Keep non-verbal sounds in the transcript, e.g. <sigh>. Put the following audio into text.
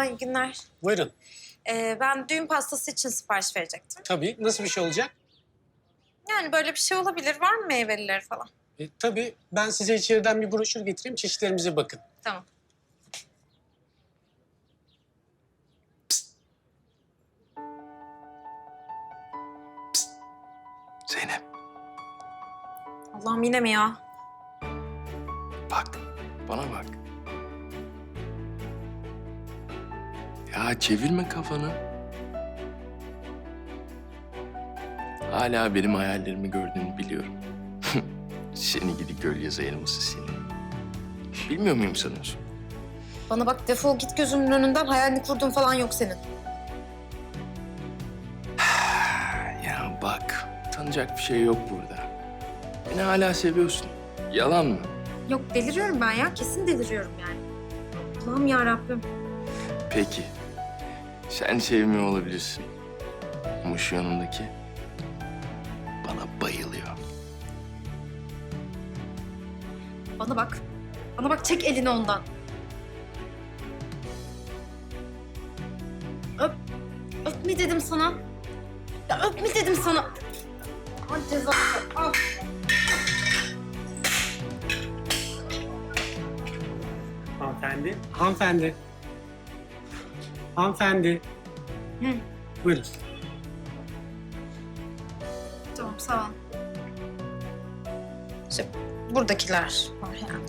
Merhaba, iyi günler. Buyurun. Ee, ben düğün pastası için sipariş verecektim. Tabii. Nasıl bir şey olacak? Yani böyle bir şey olabilir. Var mı meyvelileri falan? E, tabii. Ben size içeriden bir broşür getireyim. Çeşitlerimize bakın. Tamam. Zeynep Allah'ım yine mi ya? bak bana bak. Ya çevirme kafanı. Hala benim hayallerimi gördüğünü biliyorum. <laughs> seni gidi göl yazı elması seni. Bilmiyor muyum sanıyorsun? Bana bak defol git gözümün önünden. Hayalini kurduğun falan yok senin. <sighs> Ya bak tanıyacak bir şey yok burada. Beni hala seviyorsun. Yalan mı? Yok deliriyorum ben ya. Kesin deliriyorum yani. Allah'ım ya Rabbim. Peki. Sen sevmiyor olabilirsin. Ama şu yanımdaki bana bayılıyor. Bana bak. Bana bak çek elini ondan. Öp. Öp mi dedim sana? Ya öp mi dedim sana? Al cezası. Al. Hanımefendi. Hanımefendi. Hanımefendi. Hı. Buyurun. Tamam sağ ol. İşte buradakiler var yani.